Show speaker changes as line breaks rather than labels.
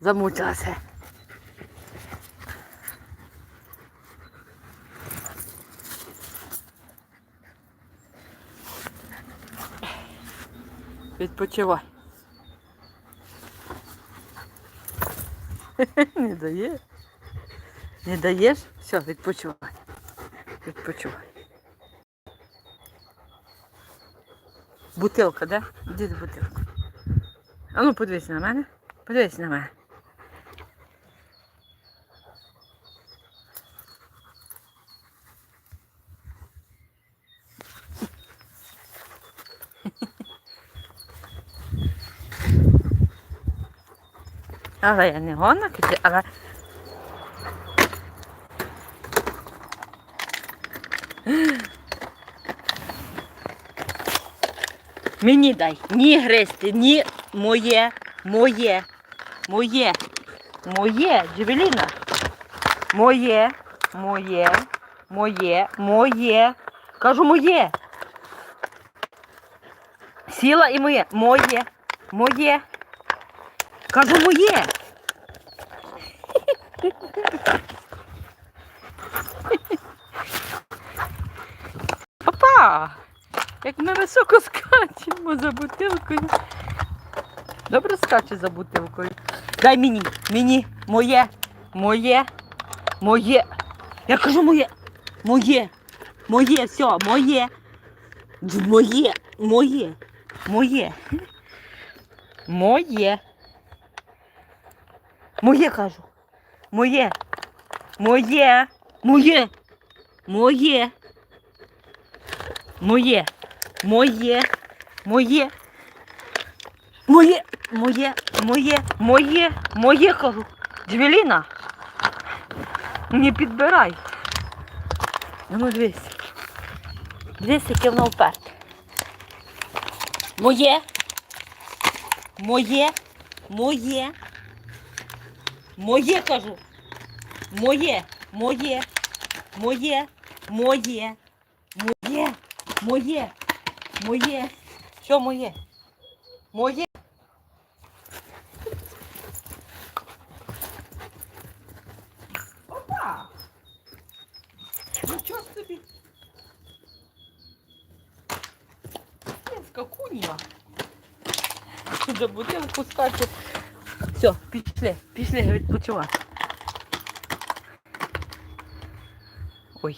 Замучилася. Відпочивай. Не дає. Не даєш? Все, відпочивай. Відпочивай. Бутилка, да? Де бутилка? А ну подивись на мене. Подивись на мене. Але я не гонна, киті, але. Мені дай. Ні гристи, ні моє, моє, моє, моє, Джевеліна. Моє, моє, моє, моє. Кажу моє. Сіла і моє. Моє, моє. Кажу моє. Папа! Як ми високо скачемо за бутилкою. Добре скаче за бутилкою. Дай мені, мені, моє, моє, моє. Я кажу моє, моє, моє, все, моє. Моє, моє, моє. Моє. Моє кажу. Моє. Моє. Моє. Моє. Моє. Моє. Моє. Моє. Моє. Моє. Моє. Моє кажу. Джвеліна. Не підбирай. Ну дивись. Дивись, яке воно вперте. Моє. Моє. Моє. Моє кажу. Моє. Моє. Моє. Моє. Моє. Моє. Моє. Що моє? Моє. Опа! Нічого собі. Скакунья. За бутилку скаче. Все, пішли, пішли відпочивати. Ой.